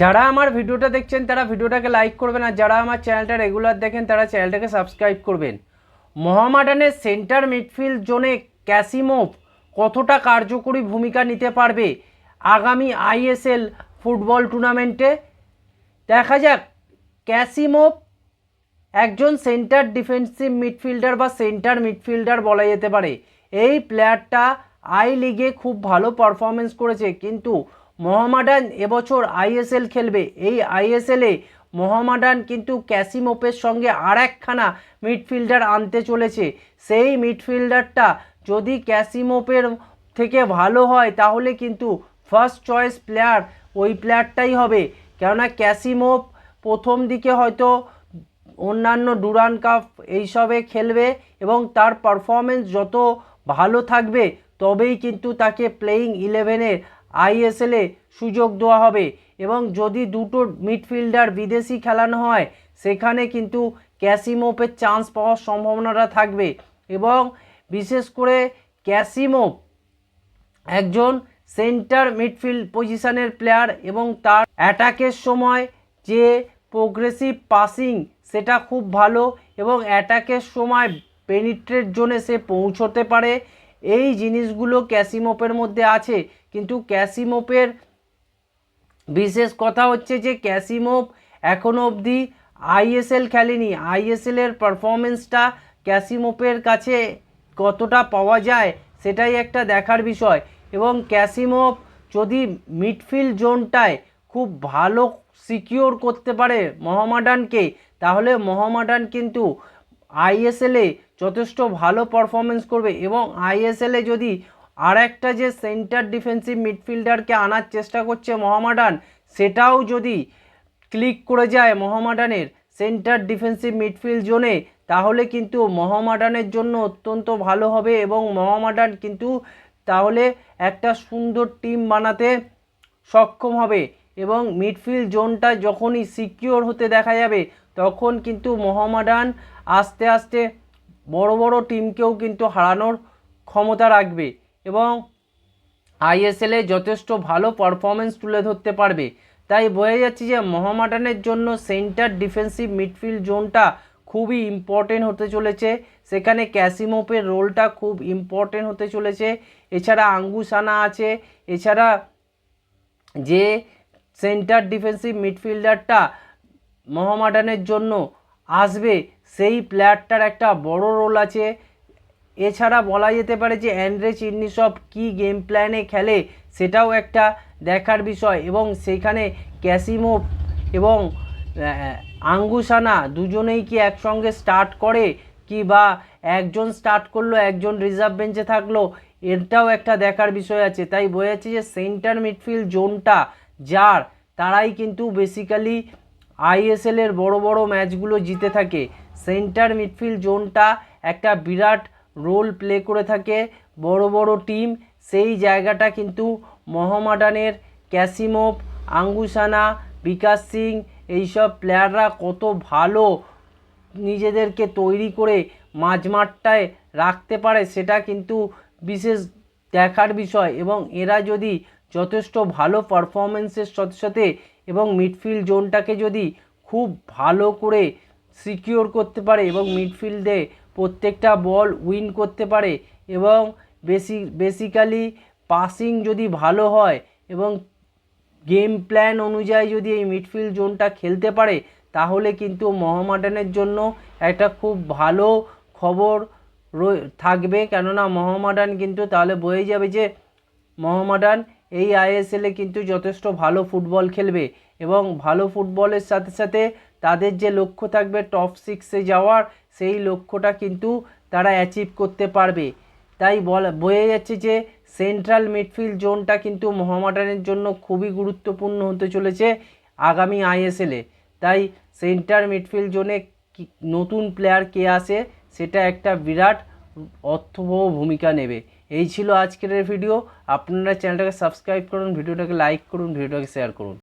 যারা আমার ভিডিওটা দেখছেন, তারা ভিডিওটাকে লাইক করবেন আর যারা আমার চ্যানেলটা রেগুলার দেখেন, তারা চ্যানেলটাকে সাবস্ক্রাইব করবেন। মোহামেডানের সেন্টার মিডফিল্ড জোনে ক্যাসিমোভ কতটা কার্যকরী ভূমিকা নিতে পারবে আগামী আইএসএল ফুটবল টুর্নামেন্টে? দেখা যাক, ক্যাসিমোভ একজন সেন্টার ডিফেন্সিভ মিডফিল্ডার বা সেন্টার মিডফিল্ডার বলা যেতে পারে। এই প্লেয়ারটা আই লিগে খুব ভালো পারফরমেন্স করেছে, কিন্তু মোহামেডান এবছর আইএসএল খেলবে। এই আইএসএলে মোহামেডান কিন্তু ক্যাসিমোপের সঙ্গে আর একখানা মিডফিল্ডার আনতে চলেছে। সেই মিডফিল্ডারটা যদি ক্যাসিমোপের থেকে ভালো হয়, তাহলে কিন্তু ফার্স্ট চয়েস প্লেয়ার ওই প্লেয়ারটাই হবে। কেননা ক্যাসিমোপ প্রথম দিকে হয়তো অন্যান্য ডুরান কাপ এইসবে খেলবে এবং তার পারফরমেন্স যত ভালো থাকবে, তবেই কিন্তু তাকে প্লেয়িং ইলেভেনের আইএসএলে সুযোগ দেওয়া হবে এবং যদি দুটো মিডফিল্ডার বিদেশি খেলানো হয়, সেখানে কিন্তু ক্যাসিমোপের চান্স পাওয়ার সম্ভাবনাটা থাকবে এবং বিশেষ করে ক্যাসিমোপ একজন সেন্টার মিডফিল্ড পজিশনের প্লেয়ার এবং তার অ্যাটাকের সময় যে প্রোগ্রেসিভ পাসিং সেটা খুব ভালো এবং অ্যাটাকের সময় পেনিট্রেট জোনে সে পৌঁছতে পারে। এই জিনিসগুলো ক্যাসিমোপের মধ্যে আছে। কিন্তু ক্যাসিমোপের বিশেষ কথা হচ্ছে যে ক্যাসিমোপ এখনও অবধি আইএসএল খেলেনি। আইএসএলের পারফরমেন্সটা ক্যাসিমোপের কাছে কতটা পাওয়া যায় সেটাই একটা দেখার বিষয়। এবং ক্যাসিমোপ যদি মিডফিল্ড জোনটায় খুব ভালো সিকিওর করতে পারে মহামাডানকে, তাহলে মহামাডান কিন্তু আইএসএলে যথেষ্ট ভালো পারফরমেন্স করবে। এবং আইএসএলে যদি আর একটা যে সেন্টার ডিফেন্সিভ মিডফিল্ডারকে আনার চেষ্টা করছে মোহামেডান, সেটাও যদি ক্লিক করে যায় মোহামেডানের সেন্টার ডিফেন্সিভ মিডফিল্ড জোনে তাহলে কিন্তু মোহামেডানের জন্য অত্যন্ত ভালো হবে এবং মোহামেডান কিন্তু তাহলে একটা সুন্দর টিম বানাতে সক্ষম হবে এবং মিডফিল্ড জোনটা যখনই সিকিওর হতে দেখা যাবে, তখন কিন্তু মোহামেডান আস্তে আস্তে বড় বড় টিমকেও কিন্তু হারানোর ক্ষমতা রাখবে। আইএসএলে যথেষ্ট ভালো পারফরমেন্স তুলে ধরতে পারবে। তাই বোঝা যাচ্ছে যে মোহামেডানের জন্য সেন্টার ডিফেন্সিভ মিডফিল্ড জোনটা খুবই ইম্পর্টেন্ট হতে চলেছে। সেখানে ক্যাসিমোপের রোলটা খুব ইম্পর্টেন্ট হতে চলেছে। এছাড়া আঙ্গুসানা আছে। এছাড়া যে সেন্টার ডিফেন্সিভ মিডফিল্ডারটা মোহামেডানের জন্য আসবে, সেই প্লেয়ারটার একটা বড় রোল আছে। এছাড়া বলা যেতে পারে যে অ্যান্ড্রে চিন্নিসব কী গেম প্ল্যানে খেলে সেটাও একটা দেখার বিষয় এবং সেখানে ক্যাসিমো এবং আঙ্গুসানা দুজনেই কি একসঙ্গে স্টার্ট করে কি বা একজন স্টার্ট করল, একজন রিজার্ভ বেঞ্চে থাকল, এটাও একটা দেখার বিষয় আছে। তাই বোঝাচ্ছে যে সেন্টার মিডফিল্ড জোনটা যার, তারাই কিন্তু বেসিক্যালি আইএসএলের বড় বড় ম্যাচগুলো জিতে থাকে। সেন্টার মিডফিল্ড জোনটা একটা বিরাট রোল প্লে করে থাকে। বড় বড় টিম সেই জায়গাটা কিন্তু মোহামেডানের ক্যাসিমোভ, আঙ্গুসানা, বিকাশ সিং এইসব প্লেয়াররা কত ভালো নিজেদেরকে তৈরি করে মাঝমাঠটায় রাখতে পারে সেটা কিন্তু বিশেষ দেখার বিষয় এবং এরা যদি যথেষ্ট ভালো পারফরমেন্সের সাথে সাথে এবং মিডফিল্ড জোনটাকে যদি খুব ভালো করে সিকিওর করতে পারে এবং মিডফিল্ডে প্রত্যেকটা বল উইন করতে পারে এবং বেসি, বেসিক্যালি পাসিং যদি ভালো হয় এবং গেম প্ল্যান অনুযায়ী যদি এই মিডফিল্ড জোনটা খেলতে পারে, তাহলে কিন্তু মোহামেডানের জন্য একটা খুব ভালো খবর থাকবে। কেননা মোহামেডান কিন্তু তাহলে বয়ে যাবে যে মোহামেডান এই আইএসএলে কিন্তু যথেষ্ট ভালো ফুটবল খেলবে এবং ভালো ফুটবলের সাথে সাথে তাদের যে লক্ষ্য থাকবে টপ সিক্সে যাওয়ার, সেই লক্ষ্যটা কিন্তু তারা অ্যাচিভ করতে পারবে। তাই বলা বোঝা যাচ্ছে যে সেন্ট্রাল মিডফিল্ড জোনটা কিন্তু মোহামেডানের জন্য খুবই গুরুত্বপূর্ণ হতে চলেছে আগামী আইএসএলে তাই সেন্টার মিডফিল্ড জোনে নতুন প্লেয়ার কে আসে, সেটা একটা বিরাট অর্থবহ ভূমিকা নেবে। এই ছিল আজকের ভিডিও আপনারা চ্যানেলটাকে সাবস্ক্রাইব করুন, ভিডিওটাকে লাইক করুন, ভিডিওটাকে শেয়ার করুন।